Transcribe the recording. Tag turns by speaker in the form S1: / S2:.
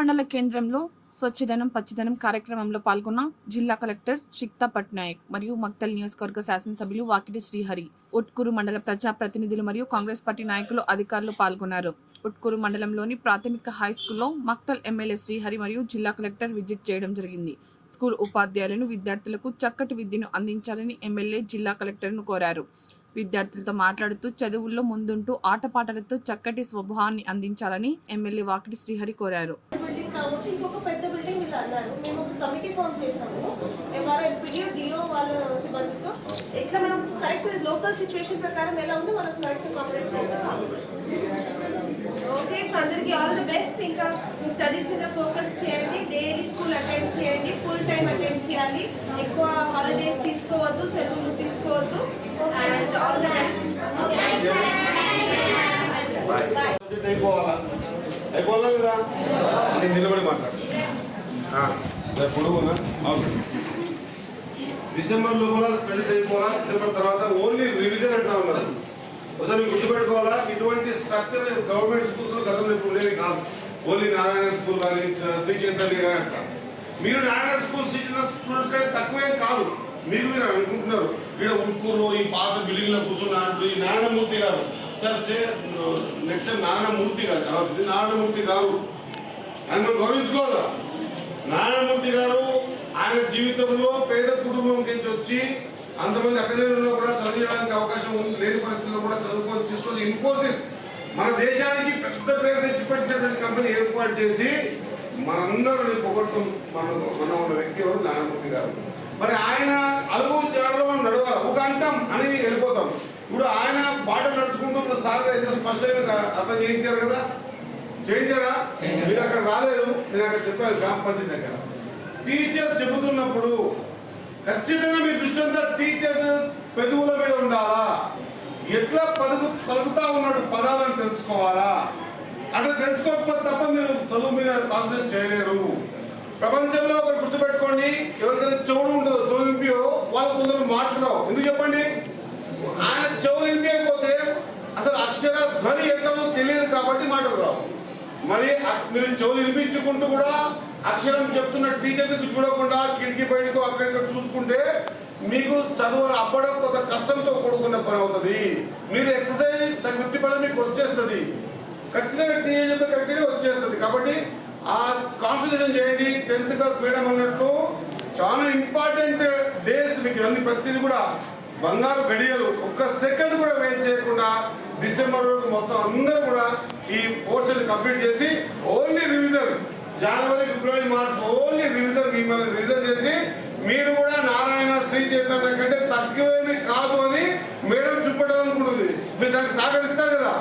S1: మండల కేంద్రంలో స్వచ్ఛదనం పచ్చదనం కార్యక్రమంలో పాల్గొన్న జిల్లా కలెక్టర్ షిక్తా పట్నాయక్ మరియు మక్తల్ నియోజకవర్గ శాసనసభ్యులు వాకిటి శ్రీహరి ఉట్కూరు మండల ప్రజా ప్రతినిధులు మరియు కాంగ్రెస్ పార్టీ నాయకులు అధికారులు పాల్గొన్నారు. ఉట్కూరు మండలంలోని ప్రాథమిక హై స్కూల్లో మక్తల్ ఎమ్మెల్యే శ్రీహరి మరియు జిల్లా కలెక్టర్ విజిట్ చేయడం జరిగింది. స్కూల్ ఉపాధ్యాయులను విద్యార్థులకు చక్కటి విద్యను అందించాలని ఎమ్మెల్యే జిల్లా కలెక్టర్ను కోరారు. విద్యార్థులతో మాట్లాడుతూ చదువుల్లో ముందుంటూ ఆటపాటలతో చక్కటి స్వభావాన్ని అందించాలని ఎమ్మెల్యే వాకిటి శ్రీహరి కోరారు.
S2: బిల్డింగ్ కావచ్చు. ఇంకొక పెద్ద బిల్డింగ్ ఇలా అన్నారు. మేము ఒక కమిటీ ఫామ్ చేసాము ఎంఆర్ఎన్పిడి డిఓ వాళ్ళ సిబ్బందితో. ఎట్లా మనం కరెక్ట్ లోకల్ సిచ్యువేషన్ ప్రకారం ఎలా ఉందో మనం కరెక్ట్ కాంపరేట్ చేస్తాం. ఓకే సో అందరికీ ఆల్ ది బెస్ట్ ఇంకా మీ స్టడీస్ మీద ఫోకస్ చేయండి. డైలీ స్కూల్ అటెండ్ చేయండి. ఫుల్ టైం అటెండ్ చేయాలి. ఎక్కువ హాలిడేస్ తీసుకోవద్దు సెలవులు తీసుకోవద్దు. అండ్ ఆల్ ది బెస్ట్
S3: అయిపోవాలా అయిపోవాలా నేను నిలబడి మాట్లాడుతున్నాను ఆ, రేపు డిసెంబర్ లోపల స్టడీస్ అయిపోవాలా? డిసెంబర్ తర్వాత ఓన్లీ రివిజన్ అంటా ఉన్నారు ఒకసారి గుర్తుపెట్టుకోవాలా? ఇటువంటి స్ట్రక్చర్ గవర్నమెంట్ స్కూల్స్ గతంలో ఇప్పుడు ఉండేది కాదు. ఓన్లీ నారాయణ స్కూల్ కానీ శ్రీ చైతన్య కానీ అంటారు మీరు నారాయణ స్కూల్ శ్రీ స్టూడెంట్స్ కానీ తక్కువేం కాదు. మీరు మీరు అనుకుంటున్నారు. ఇక్కడ ఉట్కూరు ఈ పాత బిల్డింగ్లో కూర్చున్న ఈ నారాయణమూర్తి గారు. సార్ సే నెక్స్ట్ నారాయణమూర్తి గారు. తర్వాత నారాయణమూర్తి గారు అని మనం గౌరవించుకోవాలా? నారాయణమూర్తి గారు ఆయన జీవితంలో పేద కుటుంబం నుంచి వచ్చి అంతమంది అకాడమీలో కూడా చదివడానికి అవకాశం ఉంది లేని పరిస్థితుల్లో కూడా చదువుకొని తీసుకొని ఇన్ఫోసిస్ మన దేశానికి పెద్ద పేరు తెచ్చిపెట్టినటువంటి కంపెనీ ఏర్పాటు చేసి మనందరిని పొగట్టం మన మన ఉన్న వ్యక్తి ఎవరు? నారాయణమూర్తి గారు. మరి ఆయన అలుగు జాడలో మనం నడవాలి? ఒక అంటాం అని వెళ్ళిపోతాం. ఇప్పుడు ఆయన బాట నడుచుకుంటూ సార్ అయితే స్పష్టంగా అర్థం చేయించారు కదా? చేయించారా? మీరు అక్కడ రాలేదు. నేను అక్కడ చెప్పాను గ్రామ పంచాయతీ దగ్గర. టీచర్ చెబుతున్నప్పుడు ఖచ్చితంగా మీ దృష్టి అంతా టీచర్ పెదవుల మీద ఉండాలా? ఎట్లా పలుకు పలుకుతా ఉన్నాడు పదాలను తెలుసుకోవాలా? అట్లా తెలుసుకోకపోతే తప్ప మీరు చదువు మీద కాన్సన్ట్రేట్ చేయలేరు. ప్రపంచంలో ఒకరు గుర్తుపెట్టుకోండి. ఎవరికైతే చెవుడు ఉండదో చెవులు నింపియో వాళ్ళు కొందరు మాట్లాడవు. ఎందుకు చెప్పండి? ఆయన చెవులు నింపేయకపోతే అసలు అక్షర ధ్వని ఎట్లనో తెలియదు కాబట్టి మాటలు రావు మరి మీరు చెవులు వినిపించుకుంటూ కూడా అక్షరం చెప్తున్న టీచర్కి చూడకుండా కిటికీ బయటకు అక్కడ చూసుకుంటే మీకు చదువు అప్పడం కొంత కష్టంతో కూడుకున్న పని అవుతుంది. మీరు ఎక్సర్సైజ్ ఫిఫ్టీ పర్సెంట్ మీకు వచ్చేస్తుంది. ఖచ్చితంగా టీచర్ చెప్పే కరెక్ట్గా వచ్చేస్తుంది. కాబట్టి ఆ కాన్సన్ట్రేషన్ చేయండి. టెన్త్ క్లాస్ మేడం అన్నట్టు చాలా ఇంపార్టెంట్ డేస్ మీకు అన్ని ప్రతిదీ కూడా బంగారు గడియలు ఒక్క సెకండ్ కూడా వేస్ట్ చేయకుండా డిసెంబర్ వరకు మొత్తం అందరూ కూడా ఈ కోర్సులు కంప్లీట్ చేసి only revision January February March only revision మిమ్మల్ని రివిజన్ చేసి మీరు కూడా నారాయణ శ్రీ చైతన్య కంటే తక్కువేమి కాదు అని మేడం చూపెట్టాలనుకుంటుంది. మీరు దానికి సహకరిస్తారు కదా?